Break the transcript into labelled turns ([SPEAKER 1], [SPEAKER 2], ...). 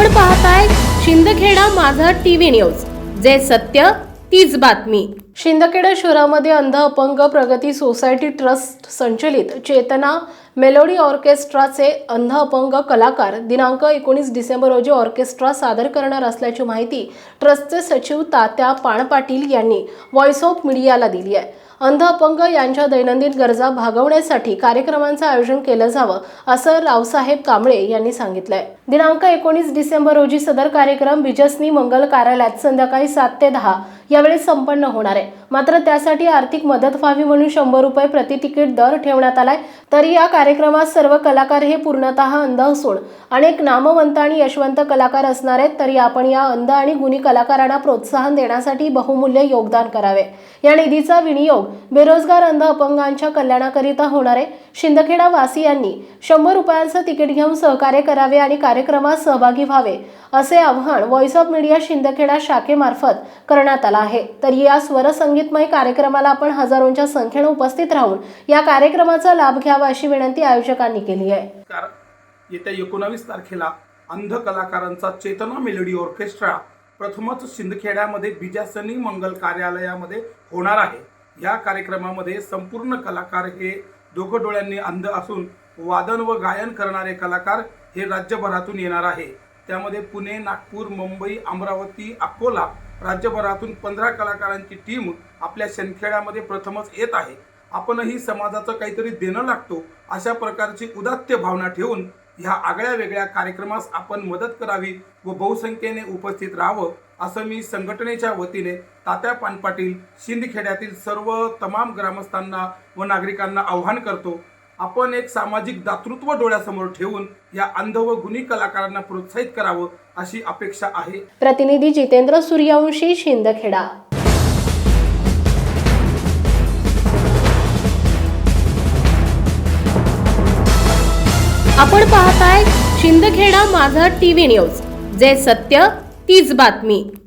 [SPEAKER 1] आपण पाहताय शिंदखेडा माझा टीव्ही न्यूज. जे सत्य तीच बातमी. शिंदखेडा शहरामध्ये अंध अपंग प्रगती सोसायटी ट्रस्ट संचलित चेतना मेलोडी ऑर्केस्ट्राचे अंध अपंग कलाकार दिनांक एकोणीस डिसेंबर रोजी ऑर्केस्ट्रा सादर करणार असल्याची माहिती ट्रस्टचे सचिव तात्या पाणपाटील यांनी व्हॉइस ऑफ मीडियाला दिली आहे. अंध अपंग यांच्या दैनंदिन गरजा भागवण्यासाठी कार्यक्रमांचं आयोजन केलं जावं असं रावसाहेब कांबळे यांनी सांगितलंय. दिनांक एकोणीस डिसेंबर रोजी सदर कार्यक्रम बिजसनी मंगल कार्यालयात संध्याकाळी सात ते दहा यावेळी संपन्न होणार आहे. मात्र त्यासाठी आर्थिक मदत व्हावी म्हणून शंभर रुपये प्रति तिकीट दर ठेवण्यात आलाय. तरी या कार्यक्रमात सर्व कलाकार हे पूर्णतः अंध असून अनेक नामवंत आणि यशवंत कलाकार असणार आहेत तरी आपण या अंध आणि गुणी कलाकारांना प्रोत्साहन देण्यासाठी बहुमूल्य योगदान करावे. या निधीचा विनियोग बेरोजगार अंध अपंगांच्या कल्याणाकरिता होणार आहे. शिंदखेडा वासियांनी शंभर रुपयांचं तिकीट घेऊन सहकार्य करावे आणि कार्यक्रमात सहभागी व्हावे असे आव्हान व्हॉइस ऑफ मीडिया शिंदखेडा शाखेमार्फत करण्यात आलं आहे. तर या संगीतमय कार्यक्रमाला आपण हजारोंच्या संख्येनं उपस्थित राहून या कार्यक्रमाचा लाभ घ्यावा अशी विनंती आयोजकांनी केली आहे.
[SPEAKER 2] येत्या एकोणावीस तारखेला अंध कलाकारांचा चेतना मेलोडी ऑर्केस्ट्रा प्रथमच शिंदखेड्यामध्ये बिजासनी मंगल कार्यालयामध्ये होणार आहे. या कार्यक्रमामध्ये संपूर्ण कलाकार हे दोघं डोळ्यांनी अंध असून वादन व गायन करणारे कलाकार हे राज्यभरातून येणार आहे. त्यामध्ये पुणे नागपूर मुंबई अमरावती अकोला राज्यभरातून पंधरा कलाकारांची टीम आपल्या शनखेड्यामध्ये प्रथमच येत आहे. आपणही समाजाचं काहीतरी देणं लागतो अशा प्रकारची उदात्त भावना ठेवून ह्या आगळ्या वेगळ्या कार्यक्रमास आपण मदत करावी व बहुसंख्येने उपस्थित राहावं असं मी संघटनेच्या वतीने तात्या पानपाटील शिंदखेड्यातील सर्व तमाम ग्रामस्थांना व नागरिकांना आव्हान करतो. आपण एक सामाजिक दातृत्व डोळ्यासमोर ठेवून या अंध व गुणी कलाकारांना प्रोत्साहित करावं अशी अपेक्षा आहे.
[SPEAKER 1] प्रतिनिधी जितेंद्र सूर्यवंशी शिंदखेडा. आपण पाहताय शिंदखेडा माझा टीव्ही न्यूज. जे सत्य तीच बातमी.